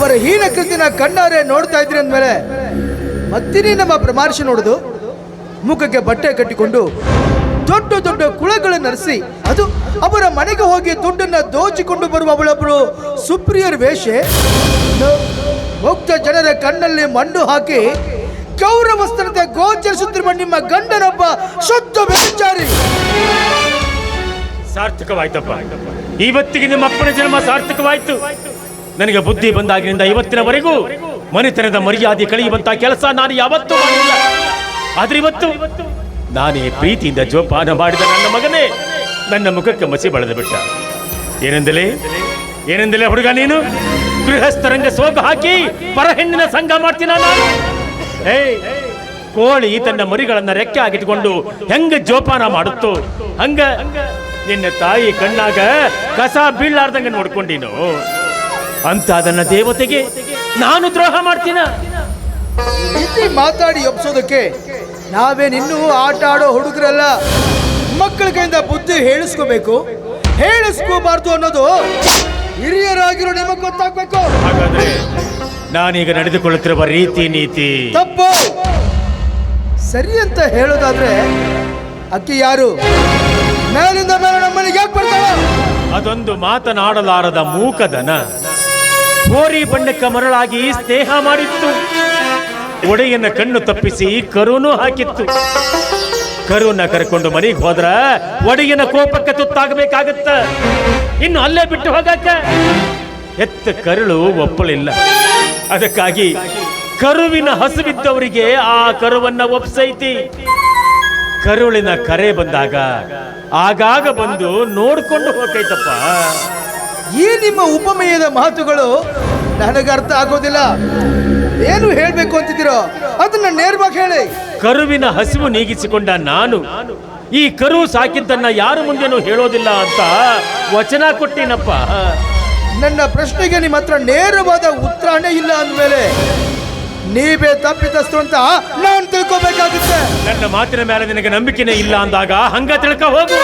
ಅವರ ಹೀನ ಕೃತಿನ ಕಣ್ಣಾರೆ ನೋಡ್ತಾ ಇದ್ರಿ ಅಂದಮೇಲೆ ಮತ್ತಿನಿ ನಮ್ಮ ಪ್ರಮಾರ್ಶ ನೋಡುದು, ಮುಖಕ್ಕೆ ಬಟ್ಟೆ ಕಟ್ಟಿಕೊಂಡು ದೊಡ್ಡ ದೊಡ್ಡ ಕುಳಗಳು ನರೆಸಿ, ಅದು ಅವರ ಮನೆಗೆ ಹೋಗಿ ದುಡ್ಡನ್ನ ದೋಚಿಕೊಂಡು ಬರುವ ಅವಳೊಬ್ಬರು ಸುಪ್ರಿಯರ್ ವೇಷ. ಮುಕ್ತ ಜನರ ಕಣ್ಣಲ್ಲಿ ಮಣ್ಣು ಹಾಕಿ ಗೌರವಸ್ಥನತೆ ಗೋಚರಿಸುತ್ತಿರುವ ನಿಮ್ಮ ಗಂಡನೊಬ್ಬ ಶುದ್ಧ ವ್ಯಭಿಚಾರಿ. ಸಾರ್ಥಕವಾಯ್ತಪ್ಪ. ಇವತ್ತಿಗೆ ನಿಮ್ಮ ಅಪ್ಪನ ಜನ್ಮ ಸಾರ್ಥಕವಾಯ್ತು. ನನಗೆ ಬುದ್ಧಿ ಬಂದಾಗಿನಿಂದ ಇವತ್ತಿನವರೆಗೂ ಮನೆತನದ ಮರ್ಯಾದೆ ಕಳೆಯುವಂತ ಕೆಲಸ ನಾನು ಯಾವತ್ತೂ ಮಾಡಿಲ್ಲ. ಆದ್ರೆ ಇವತ್ತು ನಾನೇ ಪ್ರೀತಿಯಿಂದ ಜೋಪಾನ ಮಾಡಿದ ನನ್ನ ಮಗನೇ ನನ್ನ ಮುಖಕ್ಕೆ ಮಸಿ ಬಳೆದು ಬಿಟ್ಟ. ಏನೆಂದಲೇ? ಏನೆಂದಲೇ ಹುಡುಗ ನೀನು? ಗೃಹಸ್ಥರಂಗ ಸೋಗ ಹಾಕಿ ಪರ ಹೆಣ್ಣಿನ ಸಂಘ ಮಾಡ್ತೀನ ನಾನು? ಏಯ್, ಕೋಳಿ ತನ್ನ ಮರಿಗಳನ್ನ ರೆಕ್ಕೆ ಆಗಿಟ್ಕೊಂಡು ಹೆಂಗ ಜೋಪಾನ ಮಾಡುತ್ತೋ, ಹಂಗ ನಿನ್ನ ತಾಯಿ ಕಣ್ಣಾಗ ಕಸ ಬೀಳಾರ್ದಂಗ ನೋಡ್ಕೊಂಡಿನು ಅಂತ ಅದನ್ನ ದೇವತೆಗೆ ನಾನು ದ್ರೋಹ ಮಾಡ್ತೀನ? ರೀತಿ ಮಾತಾಡಿ ಎಬ್ಸೋದಕ್ಕೆ ನಾವೇನಿನ್ನೂ ಆಟ ಆಡೋ ಹುಡುಗರಲ್ಲ. ಮಕ್ಕಳ ಕೈಯಿಂದ ಬುದ್ಧಿ ಹೇಳಿಸ್ಕೋಬೇಕು. ಹೇಳಿಸ್ಕೋಬಾರ್ದು ಅನ್ನೋದು ಹಿರಿಯರಾಗಿರೋ ನಿಮಗೆ ಗೊತ್ತಾಗ್ಬೇಕು. ಹಾಗಾದ್ರೆ ನಾನೀಗ ನಡೆದುಕೊಳ್ಳುತ್ತಿರುವ ರೀತಿ ನೀತಿ. ತಪ್ಪು. ಸರಿ ಅಂತ ಹೇಳೋದಾದ್ರೆ ಅಕ್ಕಿ ಯಾರು? ಮೇಲಿಂದ ಮೇಲೆ ನಮ್ಮನೆಗೆ ಯಾಕೆ ಬರ್ತಾಳ? ಅದೊಂದು ಮಾತನಾಡಲಾರದ ಮೂಕದನ ಹೋರಿ ಬಣ್ಣಕ್ಕೆ ಮರಳಾಗಿ ಸ್ನೇಹ ಮಾಡಿತ್ತು. ಒಡೆಯನ ಕಣ್ಣು ತಪ್ಪಿಸಿ ಕರುನೂ ಹಾಕಿತ್ತು. ಕರುನ ಕರ್ಕೊಂಡು ಮನೆಗೆ ಹೋದ್ರ ಒಡೆಯನ ಕೋಪಕ್ಕೆ ತುತ್ತಾಗಬೇಕಾಗತ್ತ. ಇನ್ನು ಅಲ್ಲೇ ಬಿಟ್ಟು ಹೋಗಕ್ಕ ಎತ್ತ ಕರುಳು ಒಪ್ಪಲಿಲ್ಲ. ಅದಕ್ಕಾಗಿ ಕರುವಿನ ಹಸುವಿದ್ದವರಿಗೆ ಆ ಕರುವನ್ನ ಒಪ್ಸೈತಿ. ಕರುಳಿನ ಕರೆ ಬಂದಾಗ ಆಗಾಗ ಬಂದು ನೋಡ್ಕೊಂಡು ಹೋಗೈತಪ್ಪ. ಈ ನಿಮ್ಮ ಉಪಮೇಯದ ಮಾತುಗಳು ನನಗೆ ಅರ್ಥ ಆಗೋದಿಲ್ಲ. ಏನು ಹೇಳಬೇಕು ಅಂತಿದ್ದೀರೋ ಅದನ್ನ ನೇರವಾಗಿ ಹೇಳಿ. ಕರುವಿನ ಹಸಿವು ನೀಗಿಸಿಕೊಂಡ ನಾನು ಈ ಕರು ಸಾಕಿದ್ದನ್ನ ಯಾರು ಮುಂದೆನೂ ಹೇಳೋದಿಲ್ಲ ಅಂತ ವಚನ ಕೊಟ್ಟಿನಪ್ಪ. ನನ್ನ ಪ್ರಶ್ನೆಗೆ ನಿಮ್ಮ ಹತ್ರ ನೇರವಾದ ಉತ್ತರನೇ ಇಲ್ಲ ಅಂದಮೇಲೆ ನೀವೇ ತಪ್ಪಿತಸ್ತು ಅಂತ ನಾನು ತಿಳ್ಕೊಬೇಕಾಗುತ್ತೆ. ನನ್ನ ಮಾತಿನ ಮೇಲೆ ನಿನಗೆ ನಂಬಿಕೆನೇ ಇಲ್ಲ ಅಂದಾಗ ಹಂಗ ತಿಳ್ಕ ಹೋಗು.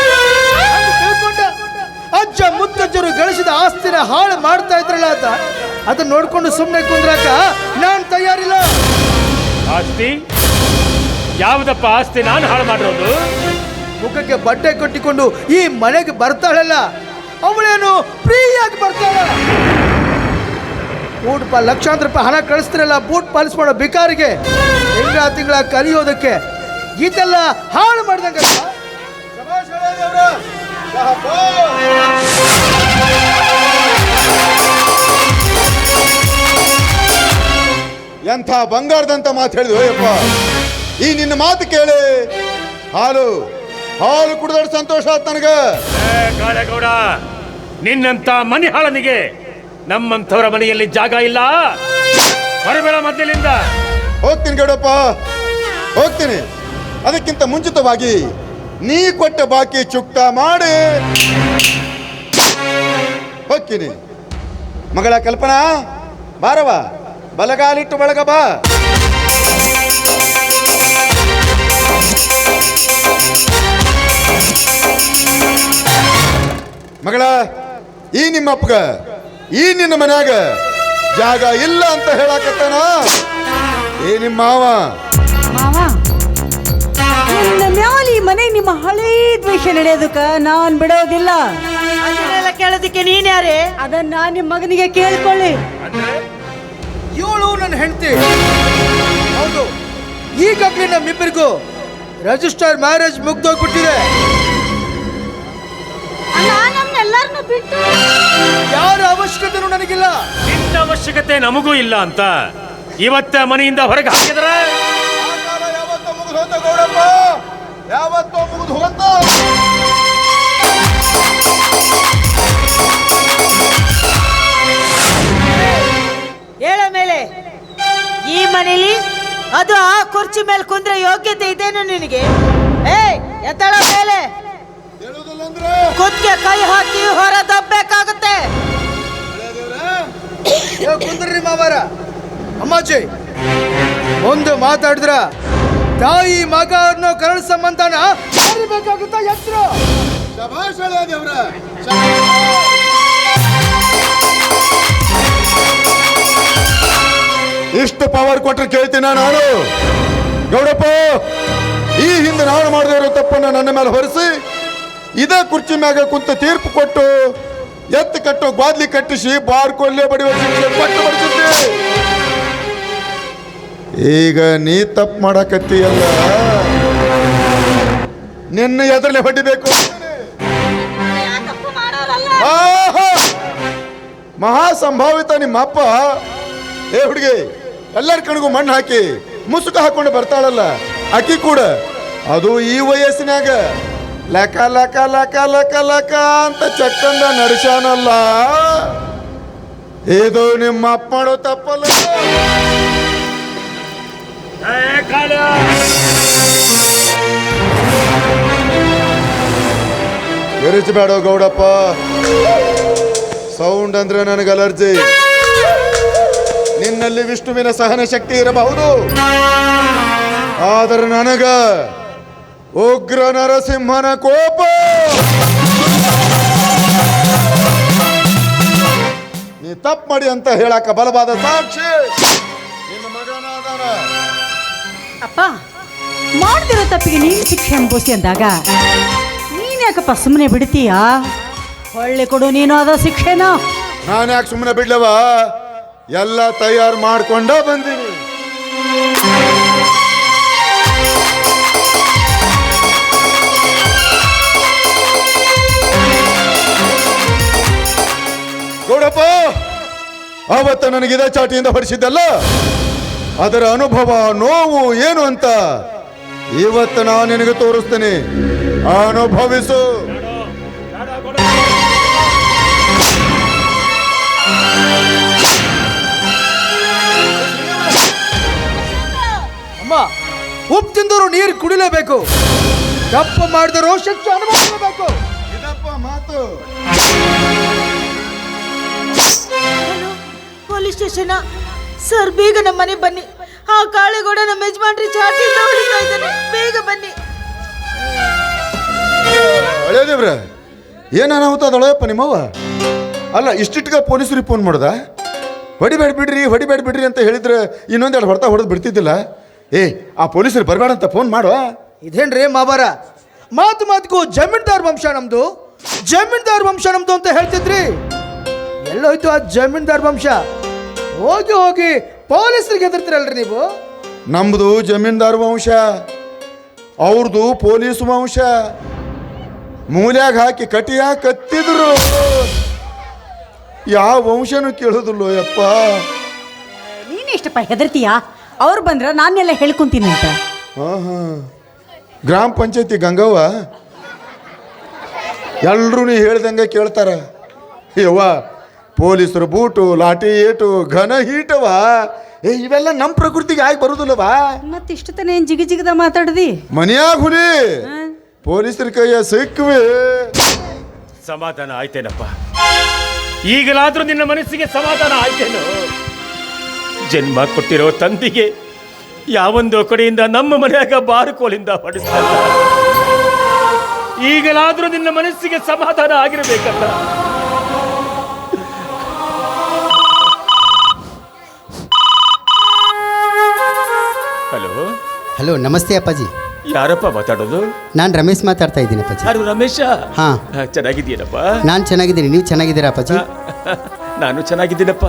ಆಸ್ತಿನ ಹಾಳು ಮಾಡ್ತಾ ಇದ್ರಲ್ಲ ಅಂತ ಅದನ್ನ ನೋಡ್ಕೊಂಡು ಸುಮ್ಮನೆ ಕುಂದ್ರಾಕ ನಾನು ತಯಾರಿಲ್ಲ. ಆಸ್ತಿ? ಯಾವುದಪ್ಪ ಆಸ್ತಿ ನಾನು ಹಾಳು ಮಾಡಿರೋದು? ಮುಖಕ್ಕೆ ಬಟ್ಟೆ ಕಟ್ಟಿಕೊಂಡು ಈ ಮನೆಗೆ ಬರ್ತಾಳಲ್ಲ. ಅವಳೇನು ಫ್ರೀಯಾಗಿ ಬರ್ತಾಳ? ಬೂಟ್ ಪಾ ಲಕ್ಷಾಂತರ ರೂಪಾಯಿ ಹಣ ಕಳಿಸ್ತಿರಲ್ಲ ಬೂಟ್ ಪಾಲಿಸ್ ಮಾಡೋ ಬಿಕಾರಿಗೆ ತಿಂಗಳ ತಿಂಗಳ ಕಲಿಯೋದಕ್ಕೆ ಇದೆಲ್ಲ ಹಾಳು ಮಾಡ್ದಂಗ ಎಂಥ ಬಂಗಾರದಂತ ಮಾತು ಹೇಳಿದ್ವಿ ಅಯ್ಯಪ್ಪ. ಈ ನಿನ್ನ ಮಾತು ಕೇಳಿ ಹಾಲು ಹಾಲು ಕುಡಿದಷ್ಟು ಸಂತೋಷ ಆತ್ ನನಗ. ಏ, ಕಾಳೇಗೌಡ ನಿನ್ನಂತ ಮನೆ ಹಾಳನಿಗೆ ನಮ್ಮಂಥವರ ಮನೆಯಲ್ಲಿ ಜಾಗ ಇಲ್ಲ. ಹೊರಬೇಡ ಮಧ್ಯಲಿಂದ. ಹೋಗ್ತೀನಿ ಗೌಡಪ್ಪ ಹೋಗ್ತೀನಿ. ಅದಕ್ಕಿಂತ ಮುಂಚಿತವಾಗಿ ನೀ ಕೊಟ್ಟ ಬಾಕಿ ಚುಕ್ತ ಮಾಡಿ. ಹೋಗ್ತೀನಿ. ಮಗಳ ಕಲ್ಪನಾ ಬಾರವ ಬಲಗಾಲಿಟ್ಟು ಬಳಗ ಬಾ. ಮಗಳ ಈ ನಿಮ್ಮಪ್ಪಗ ಈ ನಿನ್ನ ಮನ್ಯಾಗ ಜಾಗ ಇಲ್ಲ ಅಂತ ಹೇಳಾಕತ್ತಾನ? ಏ ನಿಮ್ಮ ಮಾವ. ಮಾವ ನಿನ್ನ ಮ್ಯಾಲ ಈ ಮನೆ ನಿಮ್ಮ ಹಳೇ ದ್ವೇಷ ನಡೆಯೋದಕ್ಕ ನಾನ್ ಬಿಡೋದಿಲ್ಲ. ಅದನ್ನೆಲ್ಲ ಕೇಳೋದಕ್ಕೆ ನೀನ್ ಯಾರೇ? ಅದನ್ನ ನಿಮ್ಮ ಮಗನಿಗೆ ಕೇಳ್ಕೊಳ್ಳಿ. ನನ್ನ ಹೆಂಡತಿ. ಹೌದು. ಈಗಾಗಲೇ ನಮ್ಮಿಬ್ಬರಿಗೂ ರಿಜಿಸ್ಟರ್ ಮ್ಯಾರೇಜ್ ಮುಗ್ದೋಗ್ಬಿಟ್ಟಿದೆ. ಬಿಟ್ಟು. ಯಾರ ಅವಶ್ಯಕತೆನೂ ನನಗಿಲ್ಲ. ನಿನ್ನ ಅವಶ್ಯಕತೆ ನಮಗೂ ಇಲ್ಲ ಅಂತ ಇವತ್ತ ಮನೆಯಿಂದ ಹೊರಗೆ ಹಾಕಿದ್ರ? ಯಾವತ್ತೋ ಮುಗಿದು ಗೌಡಪ್ಪ. ಯಾವತ್ತೋ ಮುಗಿದು ಅದು ಆ ಕುರ್ಚಿ ಮೇಲೆ ಕುಂದ್ರೆ ಯೋಗ್ಯತೆ ಇದೇನು ನಿನಗೆ? ಏಯ್ ಎತ್ತಳ ಮೇಲೆ. ಕುತ್ಗೆ ಕೈ ಹಾಕಿ ಹೊರ ದಬ್ಬೇಕಾಗುತ್ತೆ ಏ, ಕುಂದ್ರಿ ಮಾವರ ಅಮ್ಮಾಜಿ ಒಂದು ಮಾತಾಡಿದ್ರ ತಾಯಿ ಮಗ ಅನ್ನೋ ಕರಳ ಸಂಬಂಧನ ಬೇಕಾಗುತ್ತಾ ಎತ್ತರ ಶಭಾಷ್ ಮತ್ತು ಪವರ್ ಕೊಟ್ಟರೆ ಕೇಳ್ತೀನ ನಾನು. ಗೌಡಪ್ಪ ಈ ಹಿಂದೆ ನಾನು ಮಾಡದೇ ಇರೋ ತಪ್ಪನ್ನ ನನ್ನ ಮೇಲೆ ಹೊರಿಸಿ, ಇದೇ ಕುರ್ಚಿ ಮ್ಯಾಗ ಕುಂತ ತೀರ್ಪು ಕೊಟ್ಟು, ಎತ್ತು ಕಟ್ಟು, ಗ್ವಾದ್ಲಿ ಕಟ್ಟಿಸಿ, ಬಾರ್ ಕೊಲ್ಲೆ ಬಡಿಯುವ ಈಗ ನೀ ತಪ್ಪು ಮಾಡಕತ್ತೀಯಲ್ಲ. ನಿನ್ನ ಎದುರಲ್ಲೇ ಹೊಡಿಬೇಕು! ಮಹಾ ಸಂಭಾವಿತ ನಿಮ್ಮ ಅಪ್ಪ ಏ ಹುಡುಗಿ ಎಲ್ಲರ ಕಣಗೂ ಮಣ್ಣು ಹಾಕಿ ಮುಸುಕ ಹಾಕೊಂಡು ಬರ್ತಾಳಲ್ಲ, ಅಕ್ಕಿ ಕೂಡ. ಅದು ಈ ವಯಸ್ಸಿನಾಗ ಲಕ ಲಕ ಲಕ ಲಕ ಲಕ ಅಂತ ಚಕ್ಕಂದ ನಡೆಸಾನಲ್ಲ ಇದು ನಿಮ್ಮ ಅಪ್ಪ ಮಾಡೋ ತಪ್ಪಲ್ಲ! ಬೇಡ ಗೌಡಪ್ಪ. ಸೌಂಡ್ ಅಂದ್ರೆ ನನಗೆ ಅಲರ್ಜಿ ನಿನ್ನಲ್ಲಿ ವಿಷ್ಣುವಿನ ಸಹನ ಶಕ್ತಿ ಇರಬಹುದು. ಆದರೆ ನನಗ ಉಗ್ರ ನರಸಿಂಹನ ಕೋಪ. ನೀ ತಪ್ಪು ಮಾಡಿ ಅಂತ ಹೇಳಕ ಬಲವಾದ ಸಾಕ್ಷಿ. ನಿನ್ನ ಮಗನಾದನ. ಅಪ್ಪ ಮಾಡ್ತಿರೋ ತಪ್ಪಿಗೆ ನೀನು ಶಿಕ್ಷೆ ಅನುಭವಿಸಿ ಅಂದಾಗ ನೀನ್ ಯಾಕಪ್ಪ ಸುಮ್ಮನೆ ಬಿಡ್ತೀಯಾ? ಒಳ್ಳೆ ಕೊಡು ನೀನು ಅದ ಶಿಕ್ಷೆನ. ನಾನು ಯಾಕೆ ಸುಮ್ಮನೆ ಬಿಡ್ಲವ? ಎಲ್ಲ ತಯಾರು ಮಾಡ್ಕೊಂಡ ಬಂದೀನಿ. ಗೌಡಪ್ಪ ನನಗೆ ನನಗಿದ ಚಾಟಿಯಿಂದ ಹೊಡಿಸಿದ್ದಲ್ಲ? ಅದರ ಅನುಭವ, ನೋವು ಏನು ಅಂತ ಇವತ್ತು ನಾನು ನಿನಗೆ ತೋರಿಸ್ತೇನೆ. ಅನುಭವಿಸು. ಅಮ್ಮ ಉಪ್ಪು ತಿಂದವರು ನೀರು ಕುಡಿಲೇಬೇಕು. ತಪ್ಪು ಮಾಡಿದವರು ಶಿಕ್ಷೆ ಅನುಭವಿಸಬೇಕು ಇದಪ್ಪ ಮಾತು. ಪೊಲೀಸ್ ಸ್ಟೇಷನ್ ಸರ್ ಬೇಗ ನಮ್ಮ ಮನೆ ಬನ್ನಿ. ಆ ಕಾಳೆಗೌಡ ನಮ್ಮ ಯಜಮಾನ್ರಿ ಚಾಟಿ ಹೊಡಿತಾ ಇದ್ದಾನೆ. ಬೇಗ ಬನ್ನಿ. ಹಳೆ ದೇವ್ರ ಏನ ಅನಾಹುತ ಅದಳಪ್ಪ ನಿಮ್ಮವ್ವ? ಅಲ್ಲ ಇಷ್ಟಿಟ್ಗ ಪೊಲೀಸರಿಗೆ ಫೋನ್ ಮಾಡ್ದ? ಹೊಡಿಬೇಡ ಬಿಡ್ರಿ ಹೊಡಿಬೇಡ ಬಿಡ್ರಿ ಅಂತ ಹೇಳಿದ್ರೆ ಇನ್ನೊಂದೆರಡು ಹೊಡೆತ ಹೊಡೆದು ಬಿಡ್ತಿದ್ದಿಲ್ಲ? ಏ ಆ ಪೊಲೀಸರು ಬರಬೇಡ ಅಂತ ಫೋನ್ ಮಾಡು. ಇದೇನ್ರಿ ಮಾಬಾರ? ಮಾತು ಮಾತಿಗೂ ಜಮೀನ್ದಾರ್ ವಂಶ ನಮ್ದು. ಜಮೀನ್ದಾರ್ ವಂಶ ನಮ್ದು ಅಂತ ಹೇಳ್ತಿದ್ರಿ. ಎಲ್ಲೋಯ್ತು ಆ ಜಮೀನ್ದಾರ್ ವಂಶ? ಹೋಗಿ ಹೋಗಿ ಪೊಲೀಸರಿಗೆ ಹೆದರ್ತೀರಲ್ರಿ ನೀವು? ನಮ್ದು ಜಮೀನ್ದಾರ್ ವಂಶ ಅವ್ರದ್ದು ಪೊಲೀಸ್ ವಂಶ. ಮೂಲ್ಯಾಗ ಹಾಕಿ ಕಟಿಯ ಕತ್ತಿದ್ರು. ಯಾವ ವಂಶನೂ ಕೇಳೋದಿಲ್ಲೋ ಯಪ್ಪ. ನೀನು ಇಷ್ಟಪ್ಪ ಹೆದರ್ತೀಯಾ? ಅವ್ರು ಬಂದ್ರೆ ನಾನೆಲ್ಲ ಹೇಳ್ಕೊಂತೀನಿ ಅಂತ. ಗ್ರಾಮ ಪಂಚಾಯತಿ ಗಂಗವ್ವ? ಎಲ್ಲರೂ ನೀ ಹೇಳ್ದಂಗೆ ಕೇಳ್ತಾರ. ಯವ್ವ ಪೊಲೀಸರು ಬೂಟು ಲಾಠಿ ಏಟು ಘನ ಹೀಟವ ಏ ಇವೆಲ್ಲ ನಮ್ಮ ಪ್ರಕೃತಿಗೆ ಆಗಿ ಬರುದಿಲ್ಲವಾ ಮತ್ತೆ ಇಷ್ಟು ತನ ಏನು ಜಿಗಿ ಜಿಗಿದ ಮಾತಾಡ್ದಿ? ಮನೆಯಾಗ ಹುಲಿ. ಪೊಲೀಸರ ಕೈಯ ಸಿಕ್ಕುವೆ ಸಮಾಧಾನ ಆಯ್ತೇನಪ್ಪ. ಈಗಲಾದ್ರೂ ನಿನ್ನ ಮನಸ್ಸಿಗೆ ಸಮಾಧಾನ ಆಯ್ತೇನು? ಜನ್ಮ ಕೊಟ್ಟಿರೋ ತಂದಿಗೆ ಯಾವೊಂದು ಕಡೆಯಿಂದ ನಮ್ಮ ಮನೆಯಾಗ ಬಾರುಕೋಲಿಂದ ಹೊಡಿಸ್ತಾರೆ. ಈಗಲಾದರೂ ನಿನ್ನ ಮನಸ್ಸಿಗೆ ಸಮಾಧಾನ ಆಗಿರಬೇಕಲ್ಲ. ಹಲೋ? ಹಲೋ ನಮಸ್ತೆ ಅಪ್ಪಾಜಿ. ಯಾರಪ್ಪ ಮಾತಾಡೋದು? ನಾನು ರಮೇಶ್ ಮಾತಾಡ್ತಾ ಇದ್ದೀನಿ ಅಪ್ಪಾಜಿ. ಯಾರು ರಮೇಶ? ಹಾ. ಹಾ, ಚೆನ್ನಾಗಿದ್ದೀನಪ್ಪ ನಾನು ಚೆನ್ನಾಗಿದ್ದೀನಿ ನೀವು ಚೆನ್ನಾಗಿದ್ದೀರಾ ಅಪ್ಪಾಜಿ? ನಾನು ಚೆನ್ನಾಗಿದ್ದೀನಪ್ಪ.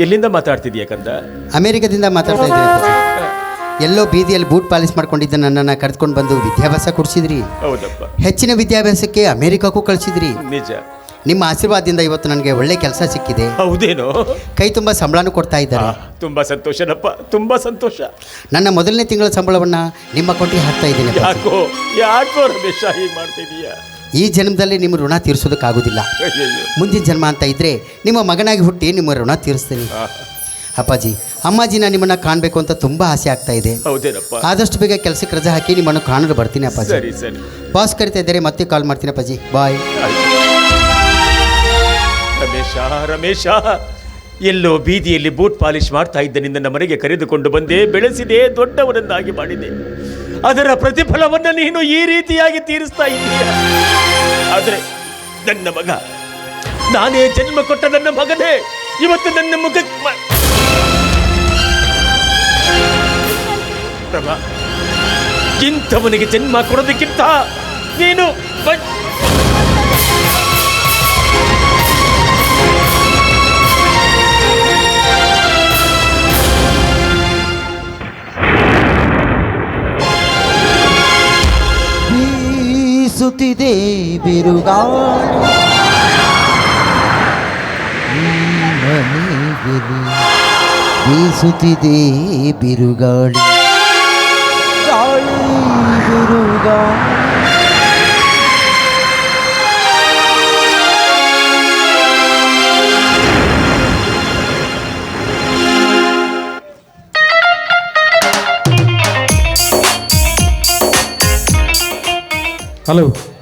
ಎಲ್ಲಿಂದ ಮಾತಾಡ್ತಿದ್ಯಾ ಕಂದ? ಅಮೆರಿಕದಿಂದ ಮಾತಾಡ್ತಾ ಇದ್ದೀನಿ ಎಲ್ಲೋ ಬೀದಿಯಲ್ಲಿ ಬೂಟ್ ಪಾಲಿಸ್ ಮಾಡ್ಕೊಂಡಿದ್ದ ನನ್ನನ್ನು ಕರೆದುಕೊಂಡು ಬಂದು ವಿದ್ಯಾಭ್ಯಾಸ ಕೊಡಿಸಿದ್ರಿ. ಹೌದಪ್ಪ. ಹೆಚ್ಚಿನ ವಿದ್ಯಾಭ್ಯಾಸಕ್ಕೆ ಅಮೆರಿಕಕ್ಕೂ ಕಳಿಸಿದ್ರಿ. ನಿಜ. ನಿಮ್ಮ ಆಶೀರ್ವಾದದಿಂದ ಇವತ್ತು ನನಗೆ ಒಳ್ಳೆ ಕೆಲಸ ಸಿಕ್ಕಿದೆ. ಹೌದೇನೋ? ಕೈ ತುಂಬ ಸಂಬಳನೂ ಕೊಡ್ತಾ ಇದ್ದಾರೆ. ತುಂಬ ಸಂತೋಷನಪ್ಪ ತುಂಬಾ ಸಂತೋಷ. ನನ್ನ ಮೊದಲನೇ ತಿಂಗಳ ಸಂಬಳವನ್ನು ನಿಮ್ಮ ಅಕೌಂಟಿಗೆ ಹಾಕ್ತಾ ಇದ್ದೀನಿ. ಯಾಕೋ ಯಾಕೋ ರಮೇಶ ಹೀಗೆ ಮಾಡ್ತಿದೀಯ? ಈ ಜನ್ಮದಲ್ಲಿ ನಿಮ್ಮ ಋಣ ತೀರಿಸೋದಕ್ಕಾಗೋದಿಲ್ಲ. ಮುಂದಿನ ಜನ್ಮ ಅಂತ ಇದ್ರೆ ನಿಮ್ಮ ಮಗನಾಗಿ ಹುಟ್ಟಿ ನಿಮ್ಮ ಋಣ ತೀರಿಸ್ತೀನಿ. ಅಪ್ಪಾಜಿ ಅಪ್ಪಾಜಿ ಅಮ್ಮಾಜಿನ ನಿಮ್ಮನ್ನ ಕಾಣಬೇಕು ಅಂತ ತುಂಬಾ ಆಸೆ ಆಗ್ತಾ ಇದೆ. ಹೌದೇನಪ್ಪ. ಆದಷ್ಟು ಬೇಗ ಕೆಲಸಕ್ಕೆ ರಜೆ ಹಾಕಿ ನಿಮ್ಮನ್ನು ಕಾಣಲು ಬರ್ತೀನಿ ಅಪ್ಪಾಜಿ. ಸರಿ ಸರಿ. ಬಾಸ್ ಕರಿತಾ ಇದ್ದಾರೆ ಮತ್ತೆ ಕಾಲ್ ಮಾಡ್ತೀನಿ ಅಪ್ಪಾಜಿ. ಬಾಯ್. ರಮೇಶ ರಮೇಶ ಎಲ್ಲೋ ಬೀದಿಯಲ್ಲಿ ಬೂಟ್ ಪಾಲಿಶ್ ಮಾಡ್ತಾ ಇದ್ದ ನಿನ್ನ ಮನೆಗೆ ಕರೆದುಕೊಂಡು ಬಂದೆ ಬೆಳೆಸಿದೆ ದೊಡ್ಡವನನ್ನಾಗಿ ಮಾಡಿದೆ. ಅದರ ಪ್ರತಿಫಲವನ್ನು ನೀನು ಈ ರೀತಿಯಾಗಿ ತೀರಿಸ್ತಾ ಇದ್ದೀಯ. ಆದರೆ ನನ್ನ ಮಗ, ನಾನೇ ಜನ್ಮ ಕೊಟ್ಟ ನನ್ನ ಮಗನೇ, ಇವತ್ತು ನನ್ನ ಮುಖ ಪ್ರಭಾ ಇಂಥವನಿಗೆ ಜನ್ಮ ಕೊಡೋದಕ್ಕಿಂತ ನೀನು ಬ- ಬೀಸುತ್ತಿದೆ ಬಿರುಗಾಳಿ ಈ ಮನೆಯಲ್ಲಿ Valeu!